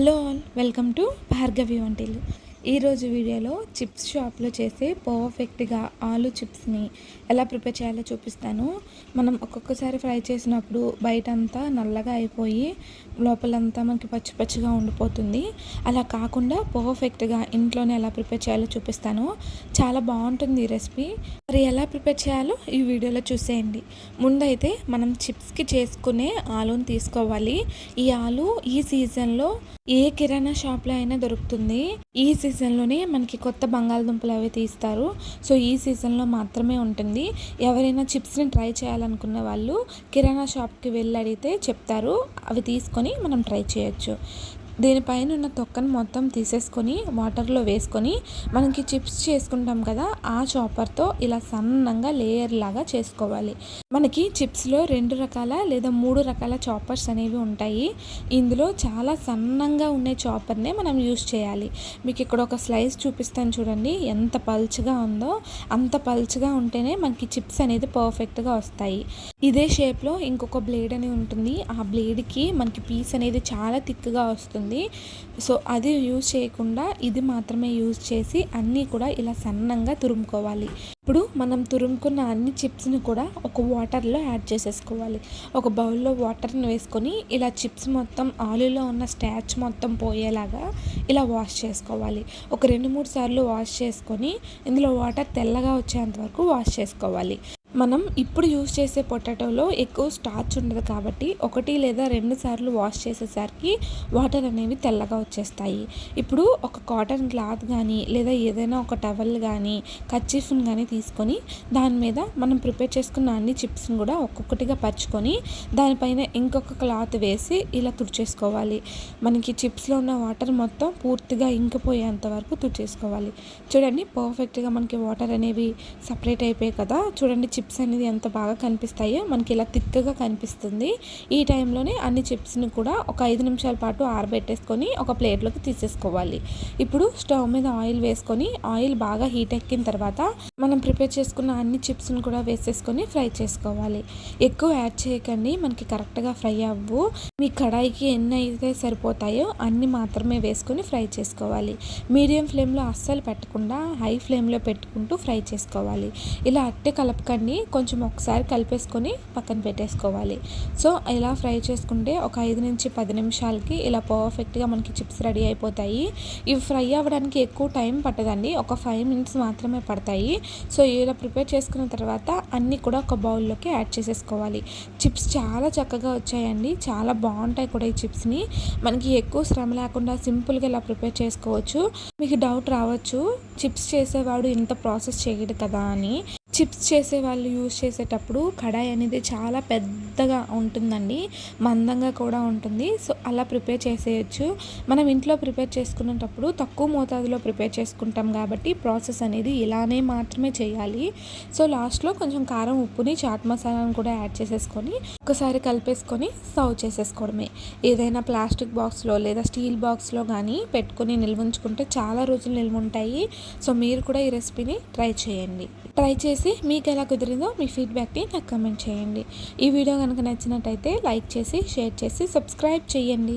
Hello all welcome to Bhargavi వంటిల్లు. ఈరోజు వీడియోలో చిప్స్ షాప్లో చేసే పర్ఫెక్ట్గా ఆలు చిప్స్ని ఎలా ప్రిపేర్ చేయాలో చూపిస్తాను. మనం ఒక్కొక్కసారి ఫ్రై చేసినప్పుడు బయట అంతా నల్లగా అయిపోయి లోపలంతా మనకి పచ్చి పచ్చిగా ఉండిపోతుంది. అలా కాకుండా పర్ఫెక్ట్గా ఇంట్లోనే ఎలా ప్రిపేర్ చేయాలో చూపిస్తాను. చాలా బాగుంటుంది ఈ రెసిపీ. మరి ఎలా ప్రిపేర్ చేయాలో ఈ వీడియోలో చూసేయండి. ముందైతే మనం చిప్స్కి చేసుకునే ఆలుని తీసుకోవాలి. ఈ ఆలు ఈ సీజన్లో ఏ కిరాణా షాప్లో అయినా దొరుకుతుంది. ఈ సీజన్లోనే మనకి కొత్త బంగాళదుంపలు అవి తీస్తారు. సో ఈ సీజన్లో మాత్రమే ఉంటుంది. ఎవరైనా చిప్స్ని ట్రై చేయాలనుకున్న వాళ్ళు కిరాణా షాప్కి వెళ్ళి అడిగితే చెప్తారు. అవి తీసుకొని మనం ట్రై చేయొచ్చు. దీనిపైన ఉన్న తొక్కను మొత్తం తీసేసుకొని వాటర్లో వేసుకొని మనకి చిప్స్ చేసుకుంటాం కదా ఆ చాపర్తో ఇలా సన్నంగా లేయర్ లాగా చేసుకోవాలి. మనకి చిప్స్లో రెండు రకాల లేదా మూడు రకాల చాపర్స్ అనేవి ఉంటాయి. ఇందులో చాలా సన్నంగా ఉండే చాపర్నే మనం యూస్ చేయాలి. మీకు ఇక్కడ ఒక స్లైస్ చూపిస్తాను చూడండి. ఎంత పల్చగా ఉందో అంత పల్చగా ఉంటేనే మనకి చిప్స్ అనేది పర్ఫెక్ట్గా వస్తాయి. ఇదే షేప్లో ఇంకొక బ్లేడ్ అని ఉంటుంది. ఆ బ్లేడ్కి మనకి పీస్ అనేది చాలా థిక్గా వస్తుంది. సో అది యూజ్ చేయకుండా ఇది మాత్రమే యూజ్ చేసి అన్నీ కూడా ఇలా సన్నంగా తురుముకోవాలి. ఇప్పుడు మనం తురుముకున్న అన్ని చిప్స్ని కూడా ఒక వాటర్లో యాడ్ చేసేసుకోవాలి. ఒక బౌల్లో వాటర్ని వేసుకొని ఇలా చిప్స్ మొత్తం ఆలులో ఉన్న స్టాచ్ మొత్తం పోయేలాగా ఇలా వాష్ చేసుకోవాలి. ఒక రెండు మూడు సార్లు వాష్ చేసుకొని ఇందులో వాటర్ తెల్లగా వచ్చేంత వరకు వాష్ చేసుకోవాలి. మనం ఇప్పుడు యూస్ చేసే పొటాటోలో ఎక్కువ స్టార్చ్ ఉండదు కాబట్టి ఒకటి లేదా రెండు సార్లు వాష్ చేసేసరికి వాటర్ అనేవి తెల్లగా వచ్చేస్తాయి. ఇప్పుడు ఒక కాటన్ క్లాత్ కానీ లేదా ఏదైనా ఒక టవల్ కానీ కచ్చిఫ్ని కానీ తీసుకొని దాని మీద మనం ప్రిపేర్ చేసుకున్న అన్ని చిప్స్ని కూడా ఒక్కొక్కటిగా పరుచుకొని దానిపైన ఇంకొక క్లాత్ వేసి ఇలా తుడిచేసుకోవాలి. మనకి చిప్స్లో ఉన్న వాటర్ మొత్తం పూర్తిగా ఇంకిపోయేంత వరకు తుడిచేసుకోవాలి. చూడండి పర్ఫెక్ట్గా మనకి వాటర్ అనేవి సపరేట్ అయిపోయాయి కదా. చూడండి చిప్స్ అనేది ఎంత బాగా కనిపిస్తాయో మనకి ఇలా తిక్కగా కనిపిస్తుంది. ఈ టైంలోనే అన్ని చిప్స్ని కూడా ఒక ఐదు నిమిషాల పాటు ఆరబెట్టేసుకొని ఒక ప్లేట్లోకి తీసేసుకోవాలి. ఇప్పుడు స్టవ్ మీద ఆయిల్ వేసుకొని ఆయిల్ బాగా హీట్ ఎక్కిన తర్వాత మనం ప్రిపేర్ చేసుకున్న అన్ని చిప్స్ని కూడా వేసేసుకొని ఫ్రై చేసుకోవాలి. ఎక్కువ యాడ్ చేయకండి మనకి కరెక్ట్గా ఫ్రై అవ్వు. మీ కడాయికి ఎన్ని అయితే సరిపోతాయో అన్ని మాత్రమే వేసుకొని ఫ్రై చేసుకోవాలి. మీడియం ఫ్లేమ్లో అస్సలు పెట్టకుండా హై ఫ్లేమ్లో పెట్టుకుంటూ ఫ్రై చేసుకోవాలి. ఇలా అట్టే కలపకండి. కొంచెం ఒకసారి కలిపేసుకొని పక్కన పెట్టేసుకోవాలి. సో ఇలా ఫ్రై చేసుకుంటే ఒక ఐదు నుంచి పది నిమిషాలకి ఇలా పర్ఫెక్ట్గా మనకి చిప్స్ రెడీ అయిపోతాయి. ఇవి ఫ్రై అవ్వడానికి ఎక్కువ టైం పట్టదండి. ఒక ఫైవ్ మినిట్స్ మాత్రమే పడతాయి. సో ఇలా ప్రిపేర్ చేసుకున్న తర్వాత అన్నీ కూడా ఒక బౌల్లోకి యాడ్ చేసేసుకోవాలి. చిప్స్ చాలా చక్కగా వచ్చాయండి. చాలా బాగుంటాయి కూడా ఈ చిప్స్ని. మనకి ఎక్కువ శ్రమ లేకుండా సింపుల్గా ఇలా ప్రిపేర్ చేసుకోవచ్చు. మీకు డౌట్ రావచ్చు చిప్స్ చేసేవాడు ఇంత ప్రాసెస్ చేయడు కదా అని. చిప్స్ చేసే వాళ్ళు యూజ్ చేసేటప్పుడు కడాయి అనేది చాలా పెద్దగా ఉంటుందండి మందంగా కూడా ఉంటుంది. సో అలా ప్రిపేర్ చేసేయచ్చు. మనం ఇంట్లో ప్రిపేర్ చేసుకునేటప్పుడు తక్కువ మోతాదులో ప్రిపేర్ చేసుకుంటాం కాబట్టి ప్రాసెస్ అనేది ఇలానే మాత్రమే చేయాలి. సో లాస్ట్లో కొంచెం కారం ఉప్పుని చాట్ మసాలాను కూడా యాడ్ చేసేసుకొని ఒకసారి కలిపేసుకొని సర్వ్ చేసేసుకోవడమే. ఏదైనా ప్లాస్టిక్ బాక్స్లో లేదా స్టీల్ బాక్స్లో కానీ పెట్టుకొని నిల్వ ఉంచుకుంటే చాలా రోజులు నిల్వ ఉంటాయి సో మీరు కూడా ఈ రెసిపీని ట్రై చేయండి. ట్రై చేసి మీకు ఎలా కుదిరిందో మీ ఫీడ్బ్యాక్ని నాకు కమెంట్ చేయండి. ఈ వీడియో కనుక నచ్చినట్టయితే లైక్ చేసి షేర్ చేసి సబ్స్క్రైబ్ చేయండి.